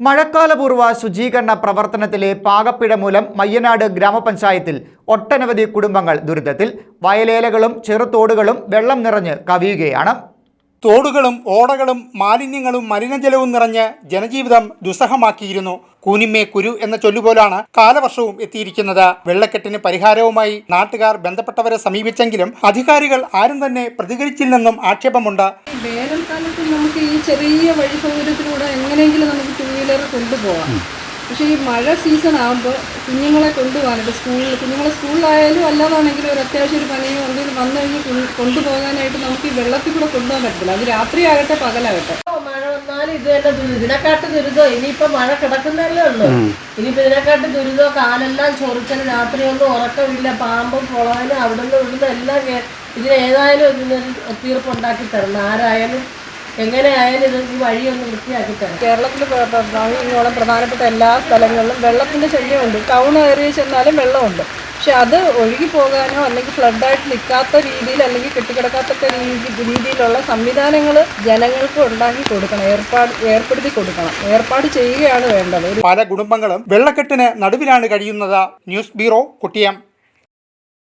മഴക്കാലപൂർവ ശുചീകരണ പ്രവർത്തനത്തിലെ പാകപ്പിഴ മൂലം മയ്യനാട് ഗ്രാമപഞ്ചായത്തിൽ ഒട്ടനവധി കുടുംബങ്ങൾ ദുരിതത്തിൽ വയലേലകളും ചെറുതോടുകളും വെള്ളം നിറഞ്ഞ് കവിയുകയാണ്. തോടുകളും ഓടകളും മാലിന്യങ്ങളും മലിനജലവും നിറഞ്ഞ് ജനജീവിതം ദുസ്സഹമാക്കിയിരുന്നു. കൂനിമ്മേ കുരു എന്ന ചൊല്ലുപോലാണ് കാലവർഷവും എത്തിയിരിക്കുന്നത്. വെള്ളക്കെട്ടിന് പരിഹാരവുമായി നാട്ടുകാർ ബന്ധപ്പെട്ടവരെ സമീപിച്ചെങ്കിലും അധികാരികൾ ആരും തന്നെ പ്രതികരിച്ചില്ലെന്നും ആക്ഷേപമുണ്ട്. വേനൽക്കാലത്ത് നമുക്ക് ഈ ചെറിയ വഴി സൗകര്യത്തിലൂടെ എങ്ങനെയെങ്കിലും നമുക്ക് ടൂ വീലർ കൊണ്ടുപോകാം. പക്ഷേ ഈ മഴ സീസൺ ആകുമ്പോൾ കുഞ്ഞുങ്ങളെ കൊണ്ടുപോകാനായിട്ട് സ്കൂളിൽ കുഞ്ഞുങ്ങളെ സ്കൂളിലായാലും അല്ലാതാണെങ്കിലും ഒരു അത്യാവശ്യം ഒരു പനിയോ എന്തെങ്കിലും വന്നു കഴിഞ്ഞ് കൊണ്ടുപോകാനായിട്ട് നമുക്ക് ഈ വെള്ളത്തിൽ കൂടെ കൊണ്ടുപോകാൻ പറ്റത്തില്ല. അത് രാത്രിയാകട്ടെ പകലാകട്ടെ. മഴ വന്നാലും ഇത് തന്നെ ദുരിതം ഇതിനെക്കാട്ട് ദുരിതം. ഇനിയിപ്പോ മഴ കിടക്കുന്നല്ലേ ഉള്ളൂ. ഇനിയിപ്പോ ഇതിനെക്കാട്ട് ദുരിതം. കാലെല്ലാം ചൊറിച്ചന് രാത്രിയൊന്നും ഉറക്കമില്ല. പാമ്പും പുളവനും അവിടുന്ന് ഇവിടുന്ന് എല്ലാം ഇതിന് ഏതായാലും ഇതിനൊരു തീർപ്പുണ്ടാക്കി തരണം. ആരായാലും എങ്ങനെയായാലും ഇത് ഈ വഴിയൊന്ന് വൃത്തിയാക്കി തരണം കേരളത്തിൽ ഇങ്ങോളം പ്രധാനപ്പെട്ട എല്ലാ സ്ഥലങ്ങളിലും വെള്ളത്തിന്റെ ശല്യമുണ്ട്. ടൗൺ ഏരിയ ചെന്നാലും വെള്ളമുണ്ട്. പക്ഷെ അത് ഒഴുകി പോകാനോ അല്ലെങ്കിൽ ഫ്ലഡായിട്ട് നിൽക്കാത്ത രീതിയിൽ അല്ലെങ്കിൽ കെട്ടിക്കിടക്കാത്ത രീതി രീതിയിലുള്ള സംവിധാനങ്ങൾ ജനങ്ങൾക്ക് ഉണ്ടാക്കി കൊടുക്കണം. ഏർപ്പാട് ഏർപ്പെടുത്തി കൊടുക്കണം. ഏർപ്പാട് ചെയ്യുകയാണ് വേണ്ടത്. ഒരു പല കുടുംബങ്ങളും വെള്ളക്കെട്ടിന് നടുവിലാണ് കഴിയുന്നത്. News bureau Kottayam.